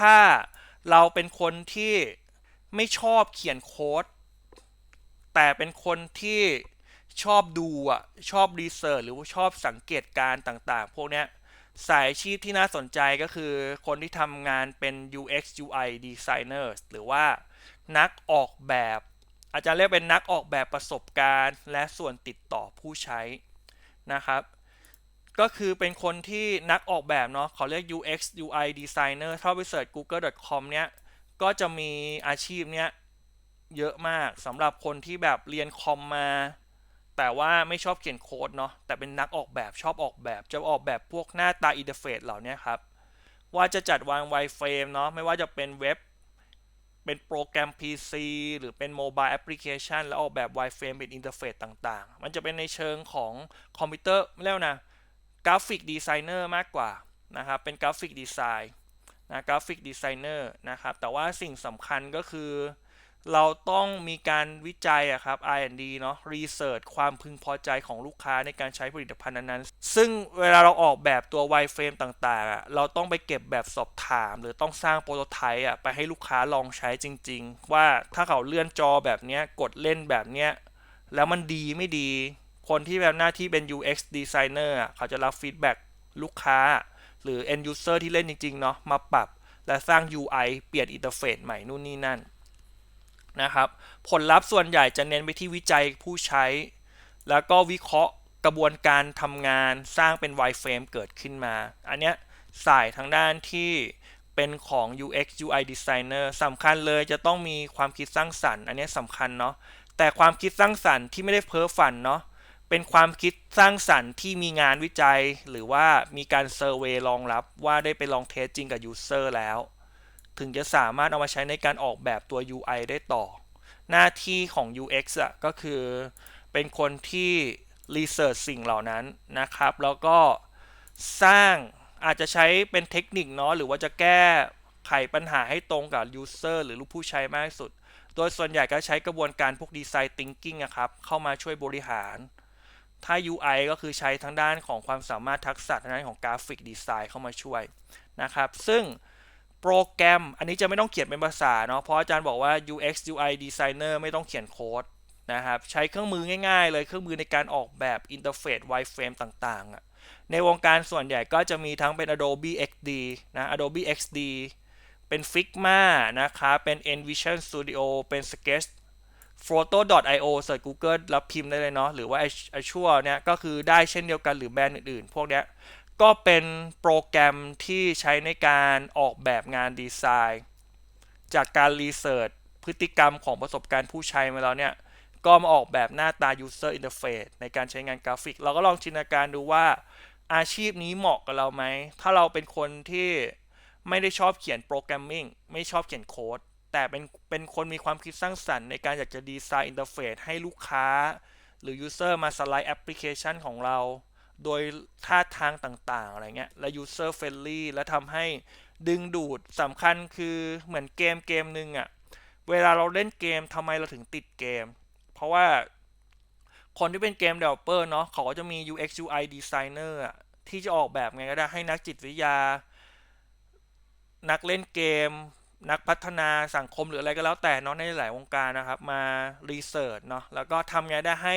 ถ้าเราเป็นคนที่ไม่ชอบเขียนโค้ด แต่เป็นคนที่ชอบดูอะ ชอบรีเสิร์ชหรือว่าชอบสังเกตการต่างๆ พวกเนี้ยสายอาชีพที่น่าสนใจก็คือคนที่ทำงานเป็น UX UI designer หรือว่านักออกแบบ อาจารย์เรียกเป็นนักออกแบบประสบการณ์ และส่วนติดต่อผู้ใช้นะครับ ก็คือเป็นคนที่นักออกแบบเนาะเขาเรียก UX UI designer ถ้าไปเสิร์ช google.com เนี้ยก็จะมีอาชีพเนี้ยเยอะมากสำหรับคนที่แบบเรียนคอมมา แต่ว่าไม่ชอบเขียนโค้ดเนาะแต่เป็นนักออกแบบชอบออกแบบ จะออกแบบพวกหน้าตาอินเทอร์เฟซเหล่านี้ครับ ว่าจะจัดวางไวเฟรมเนาะไม่ว่าจะเป็นเว็บ เป็นโปรแกรม PC หรือเป็นโมบายแอปพลิเคชันแล้วออกแบบไวเฟรมเป็นอินเทอร์เฟซต่างๆ มันจะเป็นในเชิงของคอมพิวเตอร์ไม่เรียกนะ ราฟิกดีไซเนอร์มากกว่านะครับ เป็นกราฟิกดีไซน์นะกราฟิกดีไซเนอร์นะครับ แต่ว่าสิ่งสำคัญก็คือ เราต้องมีการวิจัยอะครับ R&D เนาะ Research ความพึงพอใจของลูกค้าในการใช้ผลิตภัณฑ์นั้นๆ ซึ่งเวลาเราออกแบบตัว wireframe ต่างๆอะเราต้องไปเก็บแบบสอบถาม หรือต้องสร้างโปรโตไทป์อะไปให้ลูกค้าลองใช้จริง ๆ ว่าถ้าเขาเลื่อนจอแบบนี้กดเล่นแบบนี้แล้วมันดีไม่ดี คนที่แบบหน้าที่เป็น UX designer เขาจะรับฟีดแบ็กลูกค้า หรือ end user ที่เล่นจริงๆเนาะมาปรับ และสร้าง UI เปลี่ยนอินเทอร์เฟซใหม่นู่นนี่นั่นนะครับ ผลลัพธ์ส่วนใหญ่จะเน้นไปที่วิจัยผู้ใช้ แล้วก็วิเคราะห์กระบวนการทำงานสร้างเป็น wireframe เกิดขึ้นมา อันเนี้ยสายทางด้านที่เป็นของ UX UI designer สำคัญเลยจะต้องมีความคิดสร้างสรรค์ อันนี้สำคัญเนาะแต่ความคิดสร้างสรรค์ที่ไม่ได้เพ้อฝันเนาะ เป็นความคิดสร้างสรรค์ที่มีงานวิจัย หรือว่ามีการเซอร์เวยรองรับว่าได้ไปลองเทสจริงกับยูเซอร์แล้ว ถึงจะสามารถเอามาใช้ในการออกแบบตัว UI ได้ต่อ หน้าที่ของ UX อะก็คือ เป็นคนที่รีเสิร์ชสิ่งเหล่านั้นนะครับ แล้วก็สร้างอาจจะใช้เป็นเทคนิคเนาะหรือว่าจะแก้ไขปัญหาให้ตรงกับ User หรือลูกผู้ใช้มากที่สุด โดยส่วนใหญ่ก็ใช้กระบวนการพวก Design Thinking นะครับ เข้ามาช่วยบริหาร ถ้า UI ก็คือใช้ทางด้านของความสามารถทักษะทางด้านของกราฟิกดีไซน์เข้ามาช่วยนะครับ ซึ่งโปรแกรมอันนี้จะไม่ต้องเขียนเป็นภาษาเนาะเพราะอาจารย์บอกว่า UX UI designer ไม่ต้องเขียนโค้ดนะครับใช้เครื่องมือง่ายๆ เลยเครื่องมือในการออกแบบอินเทอร์เฟซ wireframe ต่างๆอะในวงการส่วนใหญ่ก็จะมีทั้งเป็น Adobe XD นะ Adobe XD เป็น Figma นะครับเป็น Envision Studio เป็น Sketch photo.io เสิร์ช Google แล้วพิมพ์ได้เลยเนาะหรือว่า Azure เนี่ยก็คือได้เช่นเดียวกันหรือแบรนด์อื่นๆ พวกเนี้ยก็เป็นโปรแกรมที่ใช้ในการออกแบบงานดีไซน์ จากการรีเสิร์ชพฤติกรรมของประสบการณ์ผู้ใช้มาแล้วเนี่ย ก็มาออกแบบหน้าตา user interface ในการใช้งานกราฟิก เราก็ลองจินตนาการดูว่าอาชีพนี้เหมาะกับเราไหม ถ้าเราเป็นคนที่ไม่ได้ชอบเขียนโปรแกรมมิ่งไม่ชอบเขียนโค้ด แต่เป็นเป็นคนมีความคิดสร้างสรรค์ในการอยากจะดีไซน์อินเทอร์เฟซให้ลูกค้า หรือ user มาสไลด์แอปพลิเคชันของเรา โดยท่าทางต่างๆอะไรเงี้ยและ user friendly และทำให้ดึงดูดสำคัญคือเหมือนเกมเกมหนึ่งอะเวลาเราเล่นเกมทำไมเราถึงติดเกม เพราะว่าคนที่เป็นเกม developer เนาะเขาก็จะมี UX UI designer อะที่จะออกแบบไงก็ได้ให้นักจิตวิทยา นักเล่นเกม นักพัฒนาสังคมหรืออะไรก็แล้วแต่เนาะในหลายวงการนะครับ มารีเสิร์ชเนาะแล้วก็ทำไงได้ให้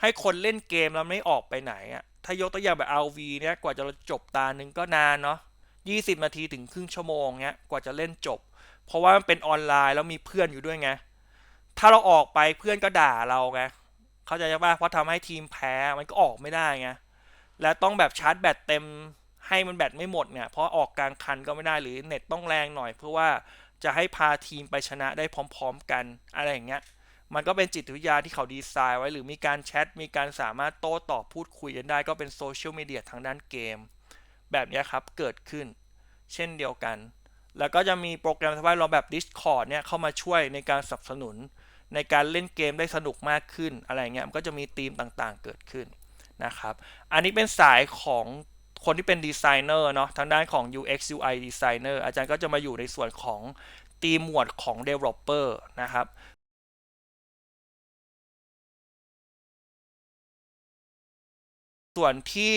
ให้คนเล่นเกมแล้วไม่ออกไปไหนอะถ้ายกตัวอย่างแบบ RV เนี่ยกว่าจะจบตาหนึ่งก็นานเนาะ20 นาทีถึงครึ่งชั่วโมงเนี้ยกว่าจะเล่นจบ เพราะว่ามันเป็นออนไลน์แล้วมีเพื่อนอยู่ด้วยไงถ้าเราออกไปเพื่อนก็ด่าเราไงเข้าใจป่ะเพราะทำให้ทีมแพ้มันก็ออกไม่ได้ไงและต้องแบบชาร์จแบตเต็ม ให้มันแบตไม่หมดเนี่ยเพราะออกกลางคันก็ไม่ได้หรือเน็ตต้องแรงหน่อย เพื่อว่าจะให้พาทีมไปชนะได้พร้อม ๆ กันอะไรอย่างเงี้ยมันก็เป็นจิตวิทยาที่เขาดีไซน์ไว้หรือมีการแชทมีการสามารถโต้ตอบพูดคุยกันได้ก็เป็นโซเชียลมีเดียทางด้านเกม แบบนี้ครับเกิดขึ้น เช่นเดียวกัน แล้วก็จะมีโปรแกรมสำหรับเราแบบ Discord เนี่ยเข้ามาช่วยในการสนับสนุน ในการเล่นเกมได้สนุกมากขึ้นอะไรเงี้ยมันก็จะมีธีมต่างๆเกิดขึ้นนะครับ อันนี้เป็นสายของ คนที่เป็นดีไซเนอร์เนาะทางด้านของ UX UI designer อาจารย์ก็จะมาอยู่ในส่วนของตีมหมวดของ developer นะครับส่วนที่